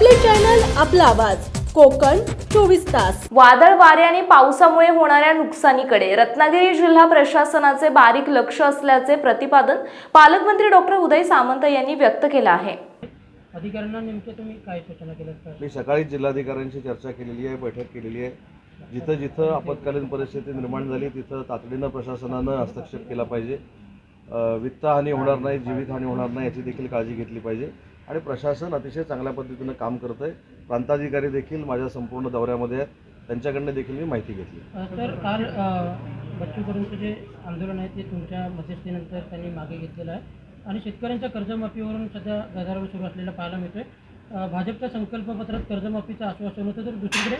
आपला आवाज. कोकण चोवीस तास. वादळ वारे आणि पावसामुळे होणाऱ्या नुकसानीकडे रत्नागिरी जिल्हा प्रशासनाचे बारीक लक्ष असल्याचे प्रतिपादन पालकमंत्री डॉक्टर उदय सामंत यांनी व्यक्त केलं आहे. अधिकाऱ्यांना नेमके तुम्ही काय सूचना केल्या सर? मी सकाळी जिल्हाधिकाऱ्यांशी चर्चा केलेली आहे बैठक केलेली आहे. जिथं जिथं आपत्कालीन परिस्थिती निर्माण झाली तिथं तातडीनं प्रशासनानं हस्तक्षेप केला पाहिजे. वित्तहानी होणार नाही जीवितहानी होणार नाही याची देखील काळजी घेतली पाहिजे. आणि प्रशासन अतिशय चांगल्या पद्धतीनं काम करतं आहे प्रांताधिकारी देखील माझ्या संपूर्ण दौऱ्यामध्ये आहेत. त्यांच्याकडनं देखील मी माहिती घेतली. तर सर काल बच्चू कडूंचं जे आंदोलन आहे ते तुमच्या मध्यस्थीनंतर त्यांनी मागे घेतलेलं आहे. आणि शेतकऱ्यांच्या कर्जमाफीवरून सध्या गदारोळ सुरू असलेला पाहायला मिळतोय. भाजपच्या संकल्पपत्रात कर्जमाफीचं आश्वासन होतं तर दुसरीकडे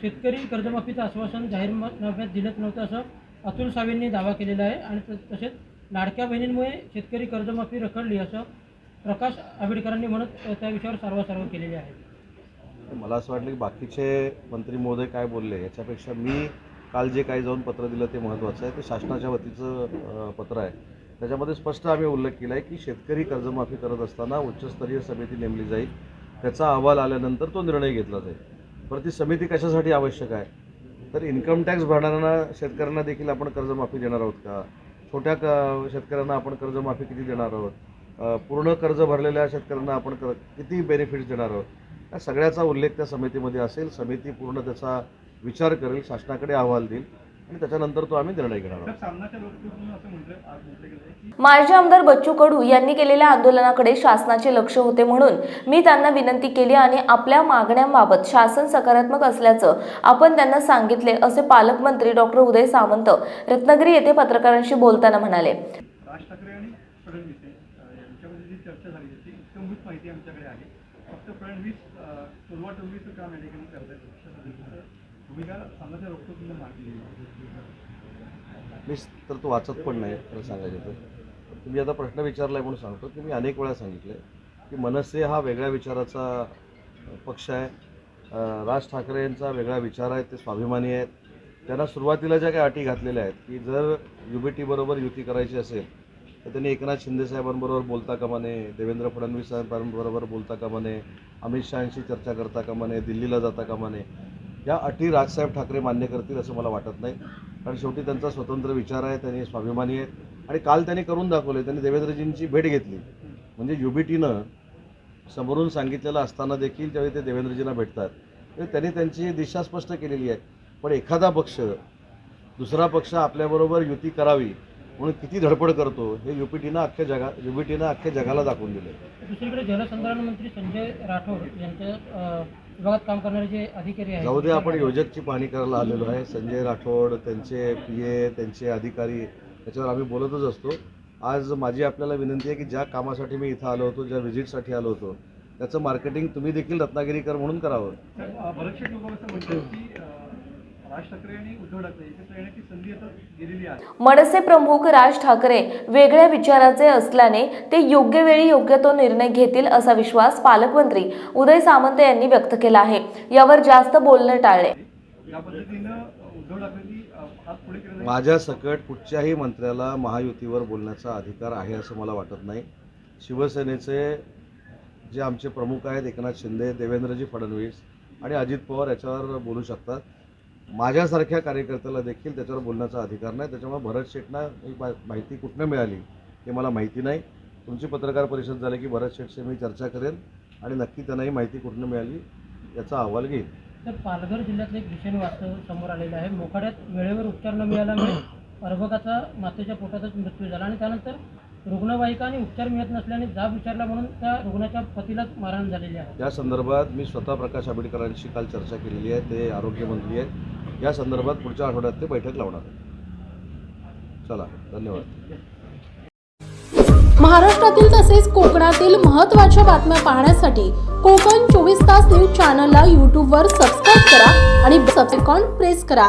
शेतकरी कर्जमाफीचं आश्वासन जाहीरनाम्यात दिलंच नव्हतं असं अतुल सावेंनी दावा केलेला आहे. आणि त- तसेच लाडक्या बहिणींमुळे शेतकरी कर्जमाफी रखडली असं प्रकाश आंबेडकरांनी म्हणत त्या विषयावर सारवासारव केलेली आहे. मला असं वाटलं की बाकीचे मंत्री महोदय काय बोलले याच्यापेक्षा मी काल जे काही जाऊन पत्र दिलं ते महत्त्वाचं आहे. ते शासनाच्या वतीचं पत्र आहे. त्याच्यामध्ये स्पष्ट आम्ही उल्लेख केला आहे की शेतकरी कर्जमाफी करत असताना उच्चस्तरीय समिती नेमली जाईल. त्याचा अहवाल आल्यानंतर तो निर्णय घेतला जाईल. बरं ती समिती कशासाठी आवश्यक आहे? तर इन्कम टॅक्स भरणाऱ्यांना शेतकऱ्यांना देखील आपण कर्जमाफी देणार आहोत का? छोट्या क शेतकऱ्यांना आपण कर्जमाफी किती देणार आहोत? पूर्ण कर्ज भरलेल्या शेतकऱ्यांना आपण कर किती बेनिफिट्स देणार आहोत? या सगळ्याचा उल्लेख त्या समितीमध्ये असेल. समिती पूर्ण त्याचा विचार करेल शासनाकडे अहवाल देईल आणि त्याच्यानंतर तो आम्ही निर्णय घेणार आहोत. माजी आमदार बच्चू कडू यांनी केलेल्या आंदोलनाकडे शासनाचे लक्ष होते म्हणून मी त्यांना विनंती केली आणि आपल्या मागण्यांबाबत शासन सकारात्मक असल्याचं आपण त्यांना सांगितले असे पालकमंत्री डॉक्टर उदय सामंत रत्नागिरी येथे पत्रकारांशी बोलताना म्हणाले. राज ठाकरे आणि फडणवीस हे, यांच्यामध्ये जी चर्चा झाली होती इतकंभूत माहिती आमच्याकडे आहे. फक्त फडणवीस टोलवाटोलवीचं काम या ठिकाणी करत आहेत भूमिका रोखतो तुम्ही मांडली मी तर तो वाचत पण नाही खरं सांगायचं तर. तुम्ही आता प्रश्न विचारला आहे म्हणून सांगतो की मी अनेक वेळा सांगितलं की मनसे हा वेगळ्या विचाराचा पक्ष आहे. राज ठाकरे यांचा वेगळा विचार आहे ते स्वाभिमानी आहेत. त्यांना सुरुवातीला ज्या काही अटी घातलेल्या आहेत की जर यू बी टीबरोबर युती करायची असेल त्यांनी एकनाथ शिंदे साहेबांबरोबर बोलता कामा नये देवेंद्र फडणवीस साहेबांबरोबर बोलता कामा नये अमित शहाशी चर्चा करता कामा नये दिल्लीला जाता कामा नये या अटी राजसाहेब ठाकरे मान्य करतील असं मला वाटत नाही. कारण शेवटी त्यांचा स्वतंत्र विचार आहे त्यांनी स्वाभिमानी आहेत. आणि काल त्यांनी करून दाखवले त्यांनी देवेंद्रजींची भेट घेतली. म्हणजे यू बी टीनं समोरून सांगितलेलं असताना देखील ज्यावेळी ते देवेंद्रजींना भेटतात. म्हणजे त्यांनी त्यांची दिशा स्पष्ट केलेली आहे. पण एखादा पक्ष दुसरा पक्ष आपल्याबरोबर युती करावी म्हणून किती धडपड करतो हे यू पी टीनं अख्ख्या जगा यू बी टीनं अख्ख्या जगाला दाखवून दिलं दुसरीकडे जलसंधारण मंत्री संजय राठोड यांच्या विभागात काम करणारे जे अधिकारी आहेत. जाऊ दे आपण योजकची पाहणी करायला आलेलो आहे. संजय राठोड त्यांचे पी ए त्यांचे अधिकारी त्याच्यावर आम्ही बोलतच असतो. आज माझी आपल्याला विनंती आहे की ज्या कामासाठी मी इथं आलो होतो ज्या व्हिजिटसाठी आलो होतो त्याचं मार्केटिंग तुम्ही देखील रत्नागिरीकर म्हणून करावं. मनसे प्रमुख राज ठाकरे वेगळ्या विचाराचे असल्याने ते योग्य वेळी योग्य तो निर्णय घेतील असा विश्वास पालकमंत्री उदय सामंत यांनी व्यक्त केला आहे. यावर जास्त बोलणं टाळले. माझ्या सकट कुठच्याही मंत्र्याला महायुतीवर बोलण्याचा अधिकार आहे असं मला वाटत नाही. शिवसेनेचे जे आमचे प्रमुख आहेत एकनाथ शिंदे देवेंद्रजी फडणवीस आणि अजित पवार याच्यावर बोलू शकतात. माझ्यासारख्या कार्यकर्त्याला देखील त्याच्यावर बोलण्याचा अधिकार नाही. त्याच्यामुळे भरत शेठना ही माहिती कुठनं मिळाली हे मला माहिती नाही. तुमची पत्रकार परिषद झाली की भरत शेठशी मी चर्चा करेन आणि नक्की त्यांना ही माहिती कुठनं मिळाली याचा अहवाल घेईन. तर पालघर जिल्ह्यातलं एक भीषण वास्तव समोर आलेलं आहे. मोखाड्यात वेळेवर उपचार न मिळाल्यामुळे अर्भकाचा मातेच्या पोटातच मृत्यू झाला आणि त्यानंतर रुग्णवाहिका आणि उपचार मिळत नसल्याने जाब विचारला म्हणून त्या रुग्णाच्या पतीलाच मारहाण झालेली आहे. या संदर्भात मी स्वतः प्रकाश आंबेडकरांशी काल चर्चा केलेली आहे. ते आरोग्यमंत्री आहेत. या संदर्भात पुढच्या आठवड्यात ते बैठक लावणार चला धन्यवाद. महाराष्ट्रातील तसेच कोकणातील महत्त्वाच्या बातम्या पाहण्यासाठी कोकण चोवीस तास न्यूज चॅनलला यूट्यूबवर सबस्क्राईब करा आणि सबसेकॉन प्रेस करा.